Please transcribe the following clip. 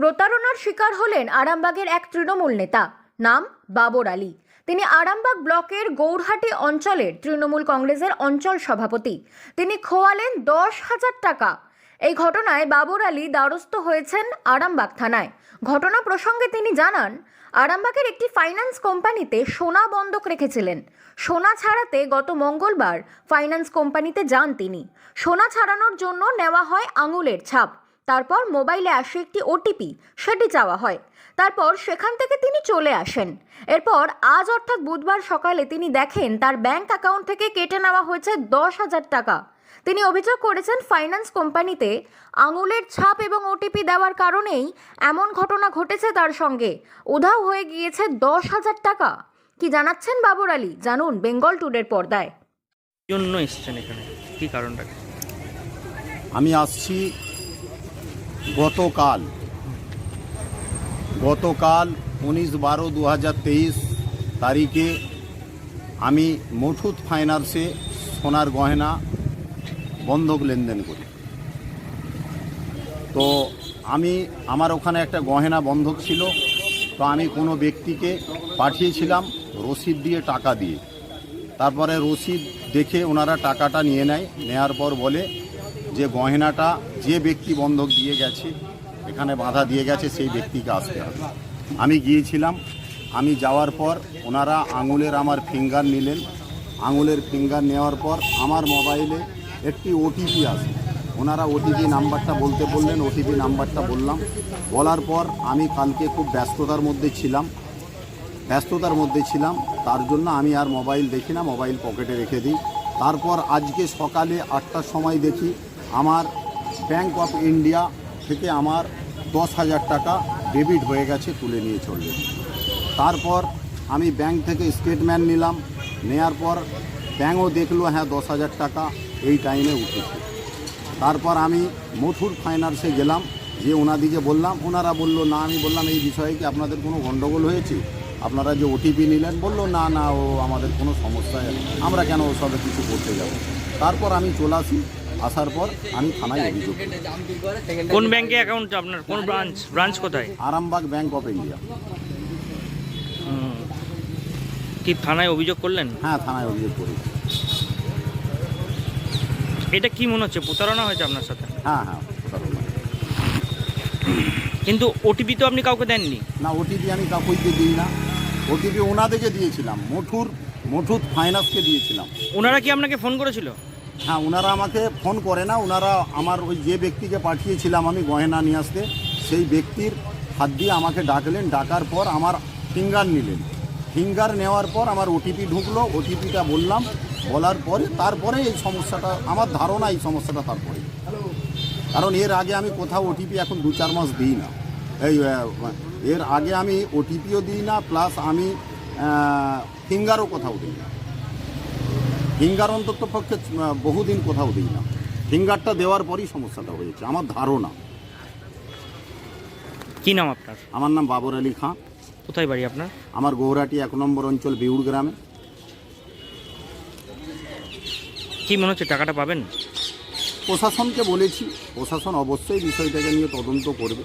প্রতারণার শিকার হলেন আরামবাগের এক তৃণমূল নেতা, নাম বাবর আলী। তিনি আরামবাগ ব্লকের গৌরহাটি অঞ্চলের তৃণমূল কংগ্রেসের অঞ্চল সভাপতি। তিনি খোয়ালেন দশ হাজার টাকা। এই ঘটনায় বাবর আলী দ্বারস্থ হয়েছেন আরামবাগ থানায়। ঘটনা প্রসঙ্গে তিনি জানান, আরামবাগের একটি ফাইন্যান্স কোম্পানিতে সোনা বন্ধক রেখেছিলেন। সোনা ছাড়াতে গত মঙ্গলবার ফাইন্যান্স কোম্পানিতে যান তিনি। সোনা ছাড়ানোর জন্য নেওয়া হয় আঙুলের ছাপ। তারপর মোবাইলে আসে একটি ওটিপি সেটি চাওয়া হয়। তারপর সেখান থেকে তিনি চলে আসেন। এরপর আজ অর্থাৎ বুধবার সকালে তিনি দেখেন তার ব্যাংক অ্যাকাউন্ট থেকে কেটে নেওয়া হয়েছে দশ হাজার টাকা। তিনি অভিযোগ করেছেন ফাইন্যান্স কোম্পানিতে আঙুলের ছাপ এবং ওটিপি দেওয়ার কারণেই এমন ঘটনা ঘটেছে তার সঙ্গে। উধাও হয়ে গিয়েছে দশ হাজার টাকা। কি জানাচ্ছেন বাবর আলী? জানুন বেঙ্গল টুডের পর্দায়। জন্য এসেছেন এখানে? কি কারণটা আমি আসছি গতকাল গতকাল উনিশ বারো দু তারিখে আমি মুঠুত ফাইন্যান্সে সোনার গয়না বন্ধক লেনদেন করি। তো আমি, আমার ওখানে একটা গয়না বন্ধক ছিল, তো আমি কোনো ব্যক্তিকে পাঠিয়েছিলাম রসিদ দিয়ে টাকা দিয়ে। তারপরে রসিদ দেখে ওনারা টাকাটা নিয়ে নেয়, নেয়ার পর বলে যে গয়নাটা যে ব্যক্তি বন্ধক দিয়ে গেছে, এখানে বাধা দিয়ে গেছে, সেই ব্যক্তিকে আসতে হবে। আমি গিয়েছিলাম, আমি যাওয়ার পর ওনারা আঙুলের আমার ফিঙ্গার নিলেন। আঙুলের ফিঙ্গার নেওয়ার পর আমার মোবাইলে একটি ওটিপি আসে। ওনারা ওটিপি নাম্বারটা বলতে বললেন ওটিপি নাম্বারটা বললাম। বলার পর আমি কালকে খুব ব্যস্ততার মধ্যে ছিলাম। ব্যস্ততার মধ্যে ছিলাম, তার জন্য আমি আর মোবাইল দেখি না মোবাইল পকেটে রেখে দিই। তারপর আজকে সকালে আটটার সময় দেখি আমার ব্যাংক অফ ইন্ডিয়া থেকে আমার দশ হাজার টাকা ডেবিট হয়ে গেছে, তুলে নিয়ে চলবে তারপর আমি ব্যাংক থেকে স্টেটমেন্ট নিলাম, নেয়ার পর ব্যাংকও দেখল হ্যাঁ দশ হাজার টাকা এই টাইমে উঠেছে। তারপর আমি মথুর ফাইন্যান্সে গেলাম, যে ওনাদিকে বললাম, ওনারা বলল, না, আমি বললাম, এই বিষয়ে কি আপনাদের কোনো গণ্ডগোল হয়েছে? আপনারা যে ওটিপি নিলেন বলল না না ও আমাদের কোনো সমস্যা আমরা কেন ওসবে কিছু করতে যাব? তারপর আমি চলে আসি। আসার পর আমি থানায় অভিযোগ কোন ব্যাংকে অ্যাকাউন্ট আপনার? কোন ব্রাঞ্চ ব্রাঞ্চ কোথায়? Arambagh bank of India. কি থানায় অভিযোগ করলেন? হ্যাঁ থানায় অভিযোগ করি। এটা কি মনে হচ্ছে প্রতারণা হয়েছে আপনার সাথে? হ্যাঁ হ্যাঁ প্রতারণা। কিন্তু ওটিপি তো আপনি কাউকে দেননি? না ওটিপি আমি কাউকে দিই না। ওটিপি ওনাদেরকে দিয়েছিলাম। মঠুর মঠুর ফাইন্যান্সকে দিয়েছিলাম। ওনারা কি আপনাকে ফোন করেছিল? হ্যাঁ ওনারা আমাকে ফোন করে না। ওনারা আমার ওই যে ব্যক্তিকে পাঠিয়েছিলাম আমি গয়না নিয়ে আসতে সেই ব্যক্তির হাত দিয়ে আমাকে ডাকলেন। ডাকার পর আমার ফিঙ্গার নিলেন। ফিঙ্গার নেওয়ার পর আমার ওটিপি ঢুকলো। ওটিপিটা বললাম। বলার পরে তারপরে এই সমস্যাটা আমার ধারণা এই সমস্যাটা তারপরে। কারণ এর আগে আমি কোথাও ওটিপি এখন দু চার মাস দিই না। এই এর আগে আমি ওটিপিও দিই না প্লাস আমি ফিঙ্গারও কোথাও দিই না। ফিঙ্গার অন্তত পক্ষে বহুদিন কোথাও দিই না। ফিঙ্গারটা দেওয়ার পরই সমস্যাটা হয়েছে আমার ধারণা। কি নাম আপনার? আমার নাম বাবর আলী খাঁ। কোথায় বাড়ি আপনার? আমার গৌরাটি এক নম্বর অঞ্চল বিউড় গ্রামে। কি মনে হচ্ছে টাকাটা পাবেন? প্রশাসনকে বলেছি প্রশাসন অবশ্যই বিষয়টাকে নিয়ে তদন্ত করবে।